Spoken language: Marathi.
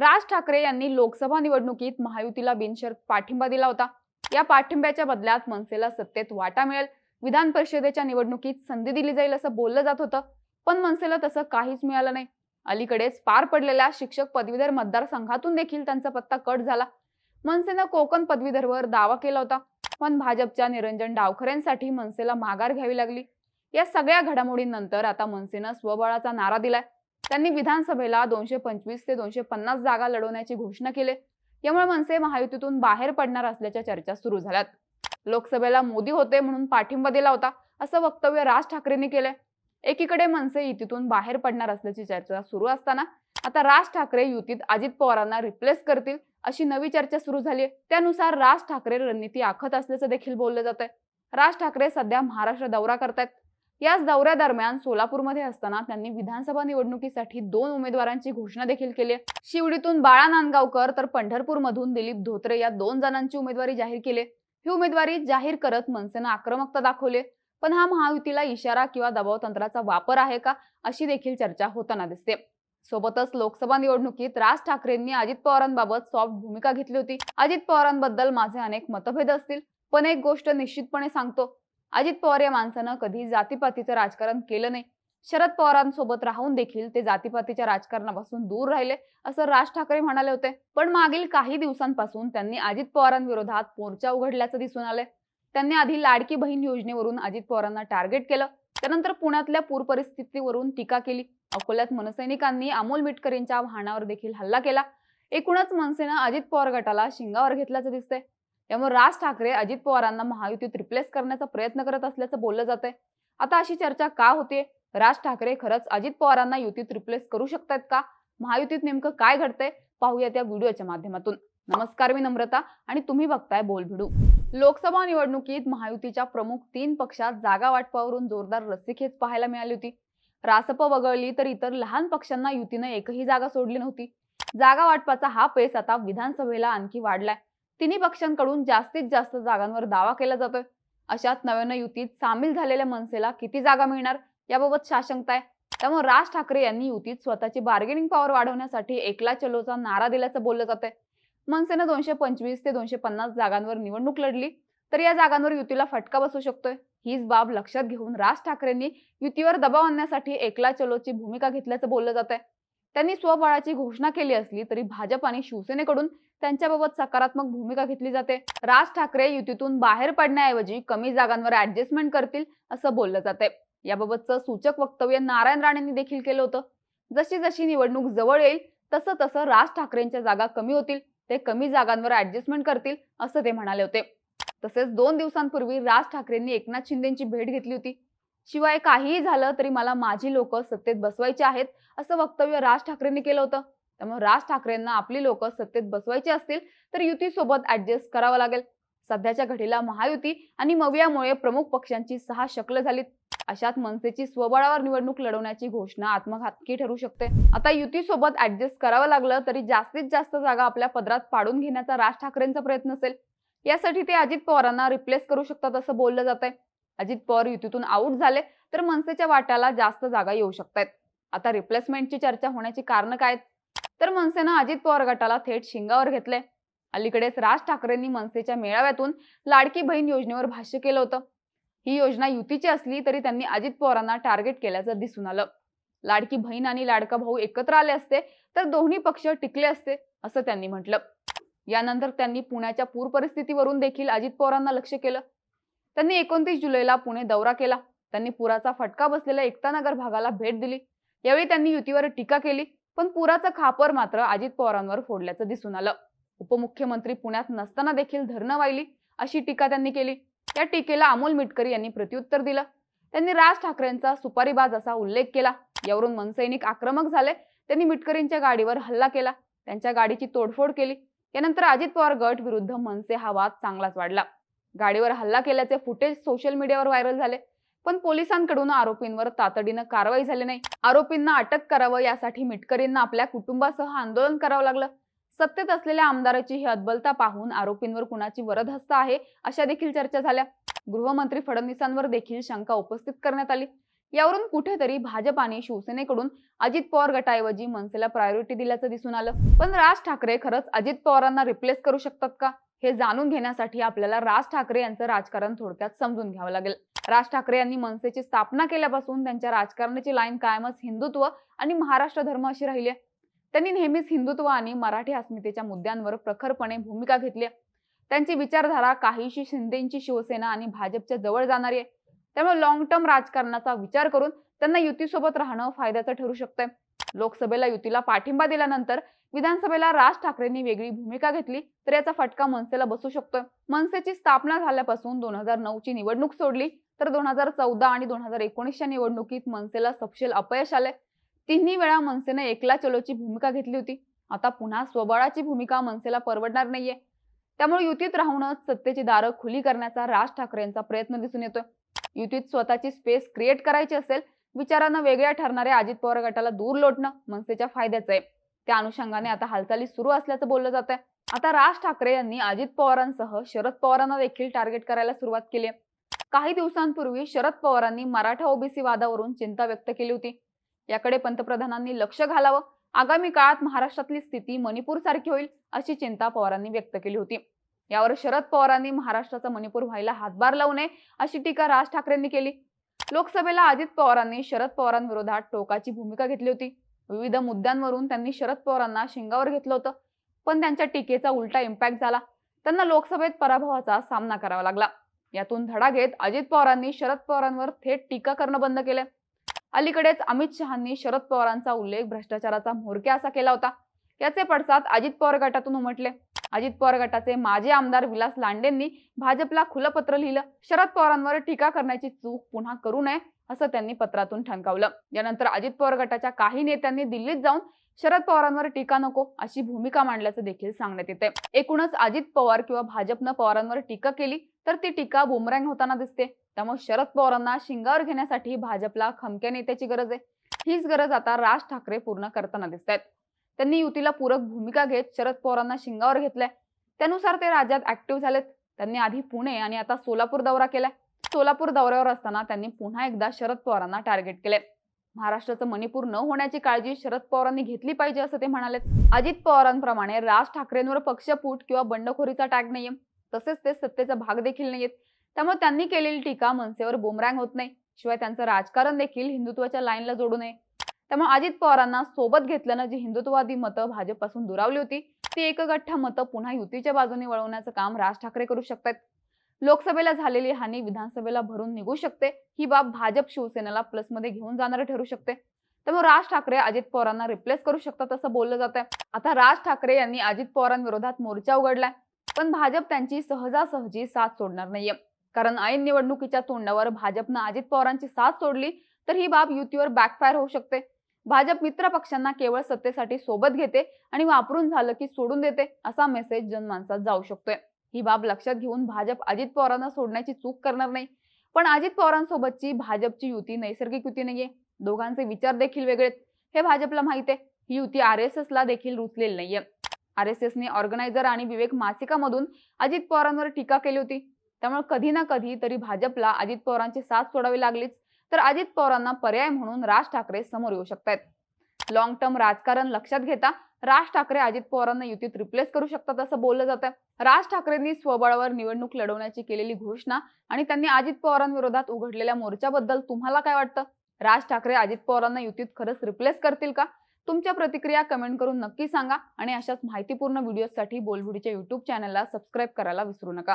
राज ठाकरे यांनी लोकसभा निवडणुकीत महायुतीला बिनशर्त पाठिंबा दिला होता. या पाठिंब्याच्या बदल्यात मनसेला सत्तेत वाटा मिळेल. विधान परिषदेच्या निवडणुकीत संधी दिली जाईल असं बोललं जात होतं पण मनसेला तसं काहीच मिळालं नाही. अलीकडेच पार पडलेल्या शिक्षक पदवीधर मतदारसंघातून देखील त्यांचा पत्ता कट झाला. मनसेनं कोकण पदवीधरवर दावा केला होता पण भाजपच्या निरंजन डावखरेंसाठी मनसेला माघार घ्यावी लागली. या सगळ्या घडामोडींनंतर आता मनसेनं स्वबळाचा नारा दिलाय. त्यांनी विधानसभेला दोनशे पंचवीस ते दोनशे पन्नास जागा लढवण्याची घोषणा केली. यामुळे मनसे महायुतीतून बाहेर पडणार असल्याच्या चर्चा सुरू झाल्यात. लोकसभेला मोदी होते म्हणून पाठिंबा दिला होता असं वक्तव्य राज ठाकरेंनी केलंय. एकीकडे मनसे युतीतून बाहेर पडणार असल्याची चर्चा सुरू असताना आता राज ठाकरे युतीत अजित पवारांना रिप्लेस करतील अशी नवी चर्चा सुरू झाली त्यानुसार राज ठाकरे रणनीती आखत असल्याचं देखील बोललं जात आहे राज ठाकरे सध्या महाराष्ट्र दौरा करतायत. याच दौऱ्यादरम्यान सोलापूरमध्ये असताना त्यांनी विधानसभा निवडणुकीसाठी दोन उमेदवारांची घोषणा देखील केली शिवडीतून बाळा नांदगावकर तर पंढरपूरमधून दिलीप धोत्रे या दोन जणांची उमेदवारी जाहीर केली ही उमेदवारी जाहीर करत मनसेनं आक्रमकता दाखवली पण हा महायुतीला इशारा किंवा दबाव तंत्राचा वापर आहे का अशी देखील चर्चा होताना दिसते. सोबतच लोकसभा निवडणुकीत राज ठाकरेंनी अजित पवारांबाबत सॉफ्ट भूमिका घेतली होती. अजित पवारांबद्दल माझे अनेक मतभेद असतील पण एक गोष्ट निश्चितपणे सांगतो. अजित पवार या माणसानं कधी जातीपातीचं राजकारण केलं नाही. शरद पवारांसोबत राहून देखील ते जातीपातीच्या राजकारणापासून दूर राहिले असं राज ठाकरे म्हणाले होते. पण मागील काही दिवसांपासून त्यांनी अजित पवारांविरोधात मोर्चा उघडल्याचं दिसून आलंय. त्यांनी आधी लाडकी बहीण योजनेवरून अजित पवारांना टार्गेट केलं. त्यानंतर पुण्यातल्या पूर परिस्थितीवरून टीका केली. अकोल्यात मनसैनिकांनी अमोल मिटकरींच्या वाहनावर देखील हल्ला केला. एकूणच मनसेनं अजित पवार गटाला शिंगावर घेतल्याचं दिसतंय. त्यामुळे राज ठाकरे अजित पवारांना महायुतीत रिप्लेस करण्याचा प्रयत्न करत असल्याचं बोललं जात आहे आता अशी चर्चा का होतीये राज ठाकरे खरंच अजित पवारांना युतीत रिप्लेस करू शकतात का? महायुतीत नेमकं काय घडतंय? पाहूया त्या व्हिडिओच्या माध्यमातून. नमस्कार मी नम्रता आणि तुम्ही बघताय बोल भिडू. लोकसभा निवडणुकीत महायुतीच्या प्रमुख तीन पक्षात जागा वाटपावरून जोरदार रस्सीखेच पाहायला मिळाली होती. रासप वगळली तर इतर लहान पक्षांना युतीनं एकही जागा सोडली नव्हती. जागा वाटपाचा हा पेस आता विधानसभेला आणखी वाढलाय. तिन्ही पक्षांकडून जास्तीत जास्त जागांवर दावा केला जातोय. अशात नव्यानं युतीत सामील झालेल्या मनसेला किती जागा मिळणार याबाबत साशंकता आहे. त्यामुळे राज ठाकरे यांनी युतीत स्वतःची बार्गेनिंग पॉवर वाढवण्यासाठी एकला चलोचा नारा दिल्याचं बोललं जात आहे मनसेनं दोनशे पंचवीस ते दोनशे पन्नास जागांवर निवडणूक लढली तर या जागांवर युतीला फटका बसू शकतोय. हीच बाब लक्षात घेऊन राज ठाकरेंनी युतीवर दबाव आणण्यासाठी एकला चलोची भूमिका घेतल्याचं बोललं जात आहे त्यांनी स्वबळाची घोषणा केली असली तरी भाजप आणि शिवसेनेकडून त्यांच्याबाबत सकारात्मक भूमिका घेतली जाते. राज ठाकरे युतीतून बाहेर पडण्याऐवजी कमी जागांवर ऍडजस्टमेंट करतील असं बोललं जाते याबाबतचं सूचक वक्तव्य नारायण राणेंनी देखील केलं होतं. जशी जशी निवडणूक जवळ येईल तसं तसं राज ठाकरेंच्या जागा कमी होतील ते कमी जागांवर ऍडजस्टमेंट करतील असं ते म्हणाले होते. तसेच दोन दिवसांपूर्वी राज ठाकरेंनी एकनाथ शिंदेची भेट घेतली होती. शिवाय काहीही झालं तरी मला माझी लोक सत्तेत बसवायची आहेत असं वक्तव्य राज ठाकरेंनी केलं होतं. त्यामुळे राज ठाकरेंना आपली लोक सत्तेत बसवायची असतील तर युतीसोबत ऍडजस्ट करावं लागेल. सध्याच्या घडीला महायुती आणि मवियामुळे प्रमुख पक्षांची सहा शकलं झालीत. अशात मनसेची स्वबळावर निवडणूक लढवण्याची घोषणा आत्मघातकी ठरू शकते. आता युतीसोबत ऍडजस्ट करावं लागलं तरी जास्तीत जास्त जागा आपल्या पदरात पाडून घेण्याचा राज ठाकरेंचा प्रयत्न असेल. यासाठी ते अजित पवारांना रिप्लेस करू शकतात असं बोललं जात आहे अजित पवार युतीतून आऊट झाले तर मनसेच्या वाट्याला जास्त जागा येऊ शकतात आता रिप्लेसमेंटची चर्चा होण्याची कारण काय तर मनसेनं अजित पवार गटाला थेट शिंगावर घेतले अलीकडेच राज ठाकरेंनी मनसेच्या मेळाव्यातून लाडकी बहीण योजनेवर भाष्य केलं होतं. ही योजना युतीची असली तरी त्यांनी अजित पवारांना टार्गेट केल्याचं दिसून आलं. लाडकी बहीण आणि लाडका भाऊ एकत्र आले असते तर दोन्ही पक्ष टिकले असते असं त्यांनी म्हटलं. यानंतर त्यांनी पुण्याच्या पूर परिस्थितीवरून देखील अजित पवारांना लक्ष केलं. त्यांनी एकोणतीस जुलैला पुणे दौरा केला. त्यांनी पुराचा फटका बसलेल्या एकतानगर भागाला भेट दिली. यावेळी त्यांनी युतीवर टीका केली पण पुराचं खापर मात्र अजित पवारांवर फोडल्याचं दिसून आलं. उपमुख्यमंत्री पुण्यात नसताना देखील धरणं वाहिली अशी टीका त्यांनी केली. या टीकेला अमोल मिटकरी यांनी प्रत्युत्तर दिलं. त्यांनी राज ठाकरेंचा सुपारीबाज असा उल्लेख केला. यावरून मनसैनिक आक्रमक झाले. त्यांनी मिटकरींच्या गाडीवर हल्ला केला. त्यांच्या गाडीची तोडफोड केली. यानंतर अजित पवार गट विरुद्ध मनसे हा वाद चांगलाच वाढला. गाडीवर हल्ला केल्याचे फुटेज सोशल मीडियावर व्हायरल झाले. पण पोलिसांकडून आरोपींवर तातडीनं कारवाई झाली नाही. आरोपींना अटक करावं यासाठी मिटकरींना आपल्या कुटुंबासह आंदोलन करावं लागलं. सत्तेत असलेल्या आमदाराची ही अदबलता पाहून आरोपींवर कुणाची वरदहस्त आहे अशा देखील चर्चा झाल्या. गृहमंत्री फडणवीसांवर देखील शंका उपस्थित करण्यात आली. यावरून कुठेतरी भाजप आणि शिवसेनेकडून अजित पवार गटाऐवजी मनसेला प्रायोरिटी दिल्याचं दिसून आलं. पण राज ठाकरे खरंच अजित पवारांना रिप्लेस करू शकतात का? हे जाणून घेण्यासाठी आपल्याला राज ठाकरे यांचं राजकारण थोडक्यात समजून घ्यावं लागेल. राज ठाकरे यांनी मनसेची स्थापना केल्यापासून त्यांच्या राजकारणाची लाईन कायमच हिंदुत्व आणि महाराष्ट्र धर्म अशी राहिली आहे. त्यांनी नेहमीच हिंदुत्व आणि मराठी अस्मितेच्या मुद्द्यांवर प्रखरपणे भूमिका घेतली त्यांची विचारधारा काहीशी शिंदेची शिवसेना आणि भाजपच्या जवळ जाणारी आहे. त्यामुळे लॉंग टर्म राजकारणाचा विचार करून त्यांना युतीसोबत राहणं फायद्याचं ठरू शकतंय. लोकसभेला युतीला पाठिंबा दिल्यानंतर विधानसभेला राज ठाकरेंनी वेगळी भूमिका घेतली तर याचा फटका मनसेला बसू शकतोय. मनसेची स्थापना झाल्यापासून दोन हजार नऊ ची निवडणूक सोडली तर दोन हजार चौदा आणि दोन हजार एकोणीसच्या निवडणुकीत मनसेला सपशेल अपयश आले तिन्ही वेळा मनसेने एकला चलोची भूमिका घेतली होती. आता पुन्हा स्वबळाची भूमिका मनसेला परवडणार नाहीये. त्यामुळे युतीत राहूनच सत्तेची दारं खुली करण्याचा राज ठाकरे यांचा प्रयत्न दिसून येतोय. युतीत स्वतःची स्पेस क्रिएट करायची असेल विचारानं वेगळ्या ठरणाऱ्या अजित पवार गटाला दूर लोटणं मनसेच्या फायद्याचं आहे. त्या अनुषंगाने आता हालचाली सुरू असल्याचं बोललं जात आहे आता राज ठाकरे यांनी अजित पवारांसह शरद पवारांना देखील टार्गेट करायला सुरुवात केली आहे. काही दिवसांपूर्वी शरद पवारांनी मराठा ओबीसी वादावरून चिंता व्यक्त केली होती. याकडे पंतप्रधानांनी लक्ष घालावं. आगामी काळात महाराष्ट्रातली स्थिती मणिपूर सारखी होईल अशी चिंता पवारांनी व्यक्त केली होती. यावर शरद पवारांनी महाराष्ट्राचा मणिपूर व्हायला हातभार लावू नये अशी टीका राज ठाकरेंनी केली. लोकसभेला अजित पवारांनी शरद पवारांविरोधात टोकाची भूमिका घेतली होती. विविध मुद्द्यांवरून त्यांनी शरद पवारांना शिंगावर घेतलं होतं. पण त्यांच्या टीकेचा उलटा इम्पॅक्ट झाला. त्यांना लोकसभेत पराभवाचा सामना करावा लागला. यातून धडा घेत अजित पवारांनी शरद पवारांवर थेट टीका करणं बंद केलं. अलीकडेच अमित शहांनी शरद पवारांचा उल्लेख भ्रष्टाचाराचा म्होरक्या असा केला होता. याचे पडसाद अजित पवार गटातून उमटले. अजित पवार गटाचे माजी आमदार विलास लांडेंनी भाजपला खुलं पत्र लिहिलं. शरद पवारांवर टीका करण्याची चूक पुन्हा करू नये असं त्यांनी पत्रातून ठणकावलं. यानंतर अजित पवार गटाच्या काही नेत्यांनी दिल्लीत जाऊन शरद पवारांवर टीका नको अशी भूमिका मांडल्याचं देखील सांगण्यात येते. एकूणच अजित पवार किंवा भाजपनं पवारांवर टीका केली तर ती टीका बुमरँग होताना दिसते. त्यामुळे शरद पवारांना शिंगावर घेण्यासाठी भाजपला खमक्या नेत्याची गरज आहे. हीच गरज आता राज ठाकरे पूर्ण करताना दिसत आहेत त्यांनी युतीला पूरक भूमिका घेत शरद पवारांना शिंगावर घेतलंय. त्यानुसार ते राज्यात ऍक्टिव्ह झालेत. त्यांनी आधी पुणे आणि आता सोलापूर दौरा केलाय. सोलापूर दौऱ्यावर असताना त्यांनी पुन्हा एकदा शरद पवारांना टार्गेट केले. महाराष्ट्राचं मणिपूर न होण्याची काळजी शरद पवारांनी घेतली पाहिजे असं ते म्हणाले अजित पवारांप्रमाणे राज ठाकरेंवर पक्षपूट किंवा बंडखोरीचा टॅग नाहीये. तसेच ते सत्तेचा भाग देखील नाहीयेत. त्यामुळे त्यांनी केलेली टीका मनसेवर बोमरँग होत नाही. शिवाय त्यांचं राजकारण देखील हिंदुत्वाच्या लाईनला जोडू नये. त्यामुळे अजित पवारांना सोबत घेतल्यानं जी हिंदुत्ववादी मतं भाजपपासून दुरावली होती ती एकगठ्ठा मतं पुन्हा युतीच्या बाजूने वळवण्याचं काम राज ठाकरे करू शकतात. लोकसभेला झालेली हानी विधानसभेला भरून निघू शकते. ही बाब भाजप शिवसेनेला प्लसमध्ये घेऊन जाणारं ठरू शकते. त्यामुळे राज ठाकरे अजित पवारांना रिप्लेस करू शकतात असं बोललं जात आहे. आता राज ठाकरे यांनी अजित पवारांविरोधात मोर्चा उघडलाय. पण भाजप त्यांची सहजासहजी साथ सोडणार नाहीये. कारण ऐन निवडणुकीच्या तोंडावर भाजपनं अजित पवारांची साथ सोडली तर ही बाब युतीवर बॅकफायर होऊ शकते. भाजप मित्र पक्षांना केवळ सत्तेसाठी सोबत घेते आणि वापरून झालं की सोडून देते असा मेसेज जनमानसात जाऊ शकतोय. ही बाब लक्षात घेऊन भाजप अजित पवारांना सोडण्याची चूक करणार नाही. पण अजित पवारांसोबतची भाजपची युती नैसर्गिक युती नाहीये. दोघांचे विचार देखील वेगळेत. हे भाजपला माहिती आहे. ही युती आर एस ला देखील रुचलेली नाहीये. आर एस एसने ऑर्गनायझर आणि विवेक मासिकामधून अजित पवारांवर टीका केली होती. त्यामुळे कधी ना कधी तरी भाजपला अजित पवारांची साथ सोडावी लागलीच. तर अजित पवारांना पर्याय म्हणून राज ठाकरे समोर येऊ शकतात लॉंग टर्म राजकारण लक्षात घेता राज ठाकरे अजित पवारांना युतीत रिप्लेस करू शकतात असं बोललं जात आहे राज ठाकरेंनी स्वबळावर निवडणूक लढवण्याची केलेली घोषणा आणि त्यांनी अजित पवारांविरोधात उघडलेल्या मोर्चाबद्दल तुम्हाला काय वाटतं? राज ठाकरे अजित पवारांना युतीत खरंच रिप्लेस करतील का? तुमच्या प्रतिक्रिया कमेंट करून नक्की सांगा आणि अशाच माहितीपूर्ण व्हिडिओसाठी बोलबुडीच्या युट्यूब चॅनलला सबस्क्राईब करायला विसरू नका.